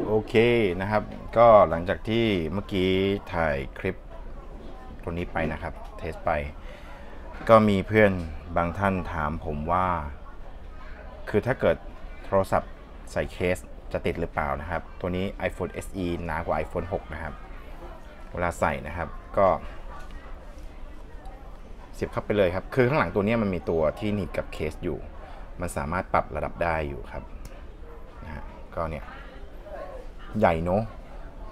โอเคนะครับ ก็หลังจากที่เมื่อกี้ถ่ายคลิปตัวนี้ไปนะครับ เทสไป ก็มีเพื่อนบางท่านถามผมว่า คือถ้าเกิดโทรศัพท์ใส่เคสจะติดหรือเปล่านะครับ ตัวนี้ iPhone SE หนากว่า iPhone 6 นะครับ เวลาใส่นะครับก็เสียบเข้าไปเลยครับ คือข้างหลังตัวนี้มันมีตัวที่หนีบกับเคสอยู่ มันสามารถปรับระดับได้อยู่ครับนะฮะก็เนี่ย ใหญ่เนอะ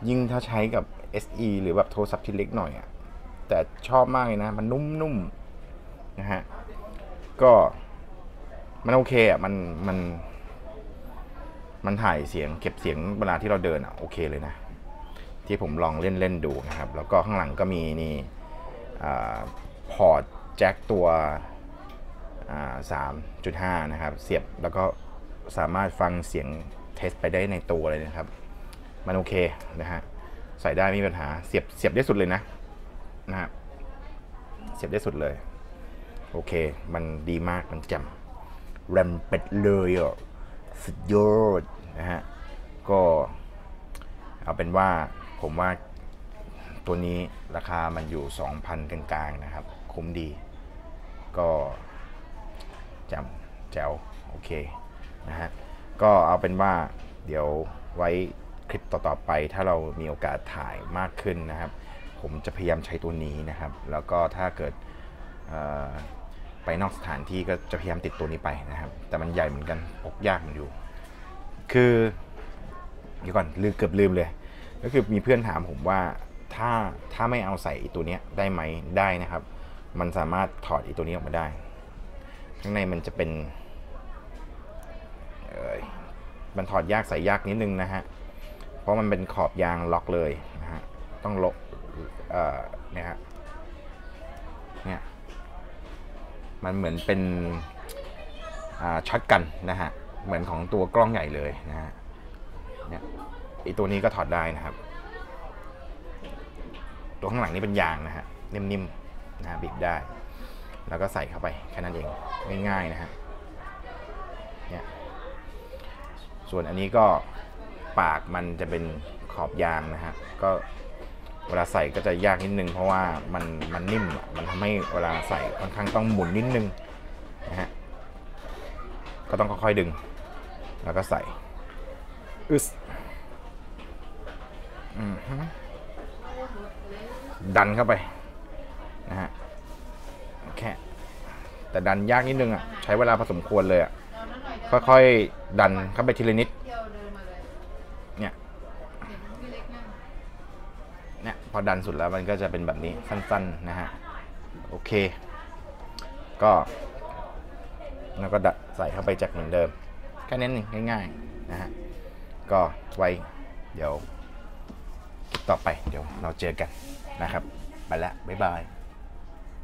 ยิ่งถ้าใช้กับ SE หรือแบบโทรศัพท์ที่เล็กหน่อยอะแต่ชอบมากเลยนะ มันนุ่มๆนะฮะ ก็มันโอเคอะมันมัน มันถ่ายเสียงเก็บเสียงเวลาที่เราเดินอะโอเคเลยนะ ที่ผมลองเล่นเล่นๆดูนะครับ แล้วก็ข้างหลังก็มีนี่พอร์ตแจ็คตัวสามจุดห้านะครับ เสียบแล้วก็สามารถฟังเสียงเทสไปได้ในตัวเลยนะครับ มันโอเคนะฮะใส่ได้ไม่มีปัญหาเสียบเสียบได้สุดเลยนะนะฮะเสียบได้สุดเลย โอเค มันดีมากมันแจ่มแรมเป็ดเลยอะสุดยอดนะฮะก็เอาเป็นว่าผมว่าตัวนี้ราคามันอยู่ 2,000 กลางๆนะครับ คุ้มดี ก็จำแจ๋วโอเคนะฮะก็เอาเป็นว่าเดี๋ยวไว้ คลิปต่อๆไป ถ้าเรามีโอกาสถ่ายมากขึ้นนะครับ ผมจะพยายามใช้ตัวนี้นะครับ แล้วก็ถ้าเกิดไปนอกสถานที่ก็จะพยายามติดตัวนี้ไปนะครับ แต่มันใหญ่เหมือนกันพกยากมันอยู่ คือเดี๋ยวก่อนลืมเกือบลืมเลย ก็คือมีเพื่อนถามผมว่าถ้าถ้าไม่เอาใส่อีตัวนี้ได้ไหมได้นะครับ มันสามารถถอดอีตัวนี้ออกมาได้ ข้างในมันจะเป็นเอยมันถอดยากใส่ยากนิดนึงนะฮะ ราะมันเป็นขอบยางล็อกเลยนะฮะต้องลบเอ่อเนี่ยฮะเนี่ยมันเหมือนเป็นช็อตกันนะฮะเหมือนของตัวกล้องใหญ่เลยนะฮะเนี่ยอีตัวนี้ก็ถอดได้นะครับ ตัวข้างหลังนี่เป็นยางนะฮะนิ่มๆนะฮะบีบได้ แล้วก็ใส่เข้าไปแค่นั้นเองง่ายๆนะฮะเนี่ยส่วนอันนี้ก็ ปากมันจะเป็นขอบยางนะฮะก็เวลาใส่ก็จะยากนิดนึงเพราะว่ามันมันนิ่มมันทำให้เวลาใส่ค่อนข้างต้องหมุนนิดนึงนะฮะก็ต้องค่อยๆดึง แล้วก็ใส่อึสดันเข้าไปนะฮะแค่แต่ดันยากนิดนึงอะใช้เวลาพอสมควรเลยอะค่อยๆดันเข้าไปทีละนิด เที่ยวเดินมาเลย เนี่ย เห็นพี่เล็กนั่ง เนี่ย พอดันสุดแล้วมันก็จะเป็นแบบนี้สั้นๆนะฮะโอเค ก็แล้วก็ดัดใส่เข้าไปจากเหมือนเดิม แค่นั้นง่ายๆนะฮะก็ไว้เดี๋ยวต่อไปเดี๋ยวเราเจอกันนะครับ ไปละบ๊ายบาย